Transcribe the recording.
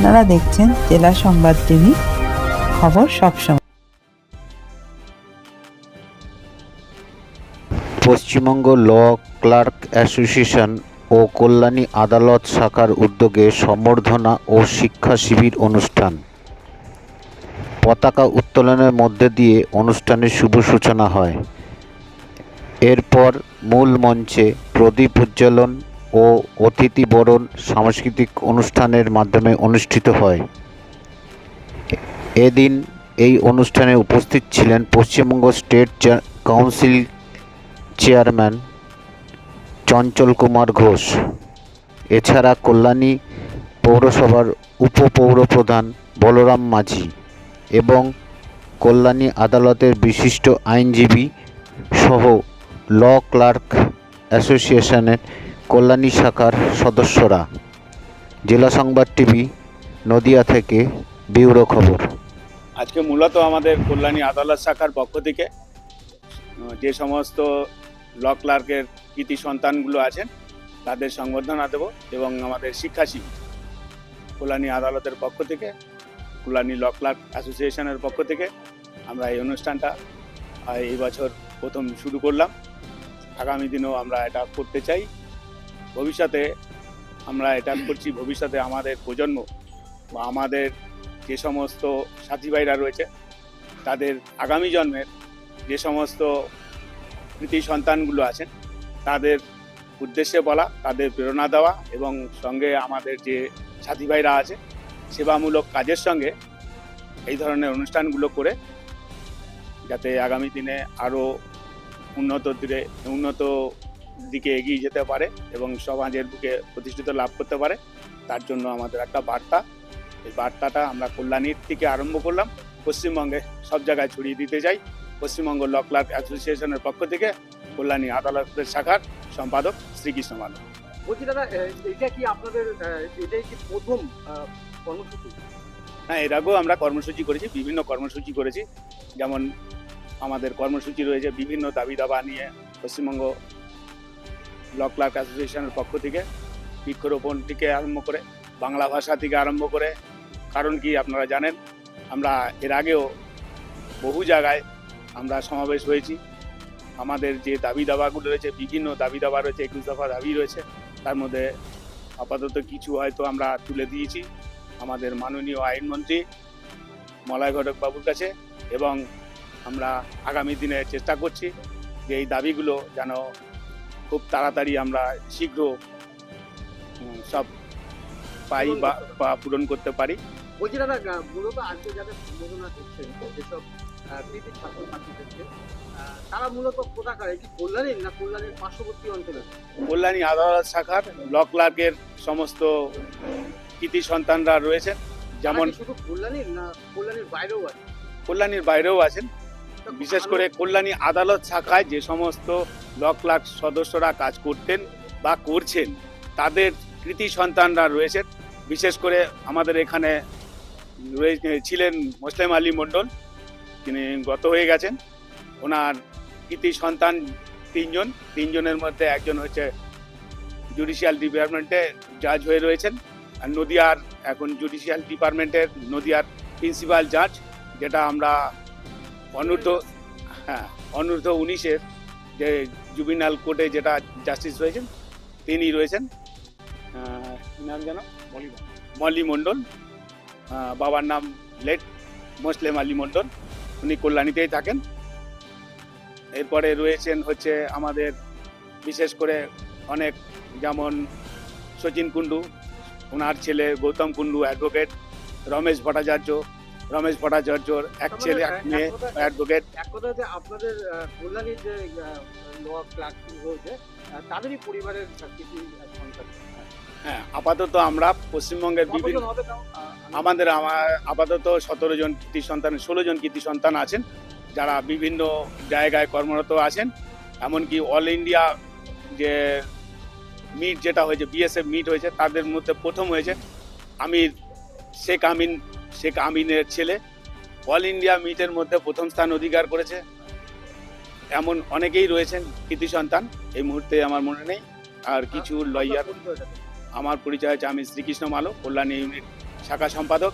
আপনারা দেখছেন জেলা সংবাদ টিভি, খবর সবসময় পশ্চিমবঙ্গ ল ক্লার্ক অ্যাসোসিয়েশন ও কল্যাণী আদালত শাখার উদ্যোগে সম্বর্ধনা ও শিক্ষা শিবির অনুষ্ঠান। পতাকা উত্তোলনের মধ্যে দিয়ে অনুষ্ঠানের শুভ সূচনা হয়। এরপর মূল মঞ্চে প্রদীপ উজ্জ্বলন ও অতিথি বরণ সাংস্কৃতিক অনুষ্ঠানের মাধ্যমে অনুষ্ঠিত হয়। এদিন এই অনুষ্ঠানে উপস্থিত ছিলেন Paschimbanga state council chairman Chanchal Kumar Ghosh. এছাড়া কল্যাণী পৌরসভার উপপৌরপ্রধান বলরাম মাঝি এবং কল্যাণী আদালতের বিশিষ্ট আইনজীবী সহ ল ক্লার্ক অ্যাসোসিয়েশনের কল্যাণী শাখার সদস্যরা। জেলা সংবাদ টিভি, নদিয়া থেকে ব্যুরো খবর। আজকে মূলত আমাদের কল্যাণী আদালত শাখার পক্ষ থেকে যে সমস্ত ল ক্লার্কের কৃতি সন্তানগুলো আছেন, তাদের সংবর্ধনা দেব এবং আমাদের শিক্ষা শিবির কল্যাণী আদালতের পক্ষ থেকে, কল্যাণী ল ক্লার্ক অ্যাসোসিয়েশনের পক্ষ থেকে আমরা এই অনুষ্ঠানটা এই বছর প্রথম শুরু করলাম। আগামী দিনেও আমরা এটা করতে চাই। ভবিষ্যতে আমরা এটা করছি, ভবিষ্যতে আমাদের প্রজন্ম বা আমাদের যে সমস্ত সাথী ভাইরা রয়েছে, তাদের আগামী জন্মের যে সমস্ত কৃতি সন্তানগুলো আছেন, তাদের উদ্দেশ্যে বলা, তাদের প্রেরণা দেওয়া এবং সঙ্গে আমাদের যে সাথী ভাইরা আছে, সেবামূলক কাজের সঙ্গে এই ধরনের অনুষ্ঠানগুলো করে যাতে আগামী দিনে আরও উন্নত দিকে উন্নত দিকে এগিয়ে যেতে পারে এবং সমাজের বুকে প্রতিষ্ঠিত লাভ করতে পারে। তার জন্য আমাদের একটা বার্তা। এই বার্তাটা আমরা কল্যাণীর থেকে আরম্ভ করলাম। পশ্চিমবঙ্গে সব জায়গায় ছড়িয়ে দিতে চাই। পশ্চিমবঙ্গ ল ক্লার্ক অ্যাসোসিয়েশনের পক্ষ থেকে কল্যাণী আদালতের শাখার সম্পাদক শ্রীকৃষ্ণ মানব। বলছি দাদা এটা কি আপনাদের এটাই কি প্রথম কর্মসূচি? হ্যাঁ এর আগেও আমরা কর্মসূচি করেছি বিভিন্ন কর্মসূচি করেছি। যেমন আমাদের কর্মসূচি রয়েছে বিভিন্ন দাবি দাবা নিয়ে পশ্চিমবঙ্গ ল ক্লার্ক অ্যাসোসিয়েশনের পক্ষ থেকে বৃক্ষরোপণ থেকে আরম্ভ করে, বাংলা ভাষা থেকে আরম্ভ করে। কারণ কি আপনারা জানেন, আমরা এর আগেও বহু জায়গায় আমরা সমাবেশ হয়েছি। আমাদের যে দাবি দাবাগুলো রয়েছে, বিভিন্ন দাবি দাবা রয়েছে, একুশ দফা দাবি রয়েছে, তার মধ্যে আপাতত কিছু হয়তো আমরা তুলে দিয়েছি আমাদের মাননীয় আইনমন্ত্রী মলয় ঘটক বাবুর কাছে এবং আমরা আগামী দিনে চেষ্টা করছি যে এই দাবিগুলো যেন খুব তাড়াতাড়ি আমরা শীঘ্র সব পাই বা পূরণ করতে পারি। বলছি দাদা মূলত আজকে যাদের সম্বোধনা করছেন যেসব আহ, ছাত্র ছাত্রীদেরকে তারা মূলত কোথাকার? এটি কল্যাণীর না কল্যাণীর পার্শ্ববর্তী অঞ্চলের কল্যাণী আদালত শাখার ল ক্লার্কের সমস্ত কৃতি সন্তানরা রয়েছেন। যেমন শুধু কল্যাণীর না কল্যাণীর বাইরেও আছে কল্যাণীর বাইরেও আছেন। বিশেষ করে কল্যাণী আদালত শাখায় যে সমস্ত ল ক্লার্ক সদস্যরা কাজ করতেন বা করছেন, তাদের কৃতি সন্তানরা রয়েছেন। বিশেষ করে আমাদের এখানে ছিলেন মুসলিম আলী মণ্ডল, তিনি গত হয়ে গেছেন। ওনার কৃতি সন্তান তিনজন, তিনজনের মধ্যে একজন হচ্ছে জুডিশিয়াল ডিপার্টমেন্টে জাজ হয়ে রয়েছেন আর নদিয়ার এখন জুডিশিয়াল ডিপার্টমেন্টের নদিয়ার প্রিন্সিপাল জাজ যেটা আমরা অনূর্ধ্ব হ্যাঁ অনূর্ধ্ব উনিশের যে জুবিনাল কোর্টে যেটা জাস্টিস রয়েছেন তিনি রয়েছেন নাম যেন? মলি মণ্ডল। বাবার নাম লেট মোসলেম আলী মণ্ডল উনি কল্যাণীতেই থাকেন। এরপরে রয়েছেন হচ্ছে আমাদের বিশেষ করে অনেক যেমন সচিন কুণ্ডু ওনার ছেলে গৌতম কুণ্ডু অ্যাডভোকেট রমেশ ভট্টাচার্য রমেশ ভট্টাচার্যর এক ছেলে এক মেয়ে অ্যাডভোকেট। এক কথা যে আপনাদের কল্যাণীর যে রয়েছে তাদেরই পরিবারের সন্তান হ্যাঁ আপাতত আমরা পশ্চিমবঙ্গের বিভিন্ন আমি- আমাদের আমার আপাতত সতেরো জন কৃতি সন্তান ষোলো জন কৃতি সন্তান আছেন যারা বিভিন্ন জায়গায় কর্মরত আছেন। এমনকি অল ইন্ডিয়া যে মিট যেটা হয়েছে বিএসএফ মিট হয়েছে তাদের মধ্যে প্রথম হয়েছে আমির শেখ আমিন শেখ আমিনের ছেলে। অল ইন্ডিয়া মিটের মধ্যে প্রথম স্থান অধিকার করেছে। এমন অনেকেই রয়েছেন কৃতি সন্তান, এই মুহূর্তে আমার মনে নেই। আর কিছু লয়ার? আমার পরিচয় হচ্ছে আমি শ্রীকৃষ্ণ মালো কল্যাণী ইউনিট শাখা সম্পাদক।